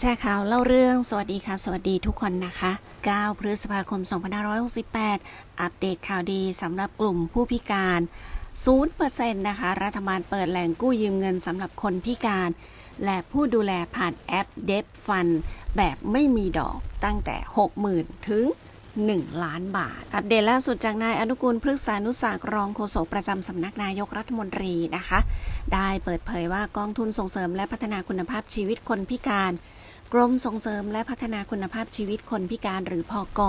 แชร์ข่าวเล่าเรื่องสวัสดีค่ะ สวัสดีทุกคนนะคะ 9 พฤษภาคม 2568 อัปเดตข่าวดีสำหรับกลุ่มผู้พิการ 0%นะคะ รัฐบาลเปิดแหล่งกู้ยืมเงินสำหรับคนพิการ และผู้ดูแลผ่านแอป d e b Fund แบบไม่มีดอกตั้งแต่ 60,000 ถึง 1 ล้านบาท อัปเดตล่าสุดจากนายอนุกูลพฤกษานุสากรองโฆษกประจำสำนักนายกรัฐมนตรีนะคะ ได้เปิดเผยว่ากองทุนส่งเสริมและพัฒนาคุณภาพชีวิตคนพิการ กรมส่งเสริมและพัฒนาคุณภาพชีวิตคนพิการหรือพอก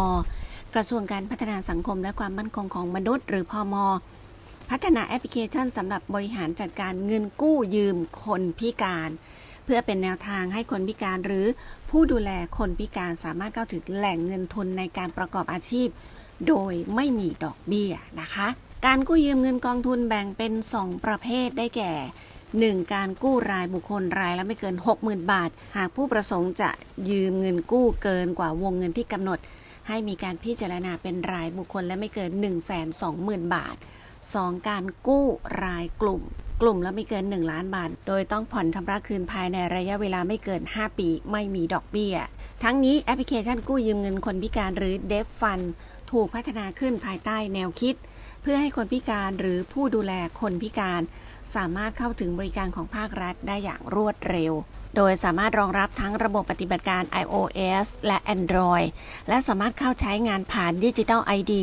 กระทรวงการพัฒนาสังคมและความมั่นคงของมนุษย์ หรือพอมพัฒนาแอปพลิเคชันสำหรับบริหารจัดการเงินกู้ยืมคนพิการ เพื่อเป็นแนวทางให้คนพิการหรือผู้ดูแลคนพิการสามารถเข้าถึงแหล่งเงินทุนในการประกอบอาชีพ โดยไม่มีดอกเบี้ยนะคะ การกู้ยืมเงินกองทุนแบ่งเป็น 2 ประเภทได้แก่ 1. การกู้รายบุคคลรายละไม่เกิน 60,000 บาท หากผู้ประสงค์จะยืมเงินกู้เกินกว่าวงเงินที่กำหนด ให้มีการพิจารณาเป็นรายบุคคลและไม่เกิน 120,000 บาท 2. การกู้รายกลุ่ม กลุ่มละไม่เกิน 1 ล้านบาท โดยต้องผ่อนชำระคืนภายในระยะเวลาไม่เกิน 5 ปี ไม่มีดอกเบี้ย ทั้งนี้แอปพลิเคชันกู้ยืมเงินคนพิการหรือ d e f Fund ถูกพัฒนาขึ้นภายใต้แนวคิด เพื่อให้คนพิการหรือผู้ดูแลคนพิการ สามารถเข้าถึงบริการของภาครัฐได้อย่างรวดเร็ว โดยสามารถรองรับทั้งระบบปฏิบัติการ iOS และ Android และสามารถเข้าใช้งานผ่านดิจิทัล ID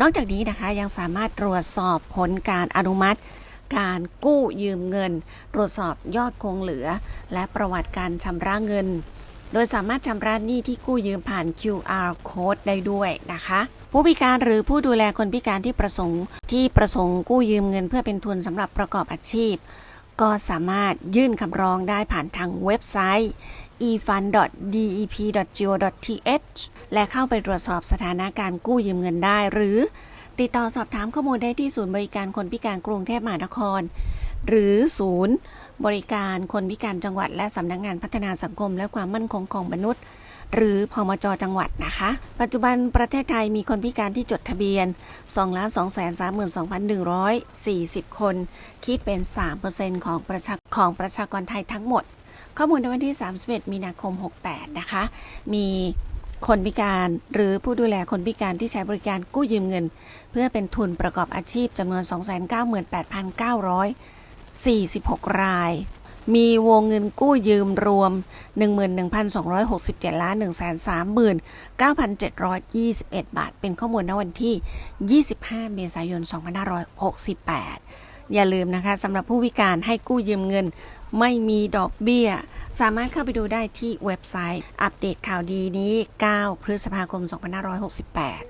นอกจากนี้นะคะยังสามารถตรวจสอบผลการอนุมัติ การกู้ยืมเงิน ตรวจสอบยอดคงเหลือ และประวัติการชำระเงิน โดยสามารถชำระหนี้ที่กู้ยืมผ่าน QR code ได้ด้วยนะคะ ผู้พิการหรือผู้ดูแลคนพิการที่ประสงค์ที่ประสงค์กู้ยืมเงินเพื่อเป็นทุนสำหรับประกอบอาชีพ ก็สามารถยื่นคำร้องได้ผ่านทางเว็บไซต์ efund.dep.go.th และเข้าไปตรวจสอบสถานะการกู้ยืมเงินได้ หรือ ติดต่อสอบถามข้อมูลได้ที่ศูนย์บริการคนพิการกรุงเทพมหานคร หรือศูนย์ บริการคนพิการจังหวัด และสำนักงานพัฒนาสังคม และความมั่นคงของมนุษย์ หรือพมจจังหวัดนะคะ ปัจจุบันประเทศไทยมีคนพิการที่จดทะเบียน 2,232,140 คน คิดเป็น 3%ของประชาของประชากรไทยทั้งหมด ข้อมูลในวันที่ 31 มีนาคม 68 นะคะ มีคนพิการหรือผู้ดูแลคนพิการที่ใช้บริการกู้ยืมเงิน เพื่อเป็นทุนประกอบอาชีพจำนวน 298,900 46 ราย มีวงเงินกู้ยืมรวม 11,267ล้าน1,39,721 บาท เป็นข้อมูลณวันที่ 25 เมษายน 2568 อย่าลืมนะคะสำหรับผู้พิการให้กู้ยืมเงินไม่มีดอกเบี้ย สามารถเข้าไปดูได้ที่เว็บไซต์ อัปเดตข่าวดีนี้ 9 พฤษภาคม 2568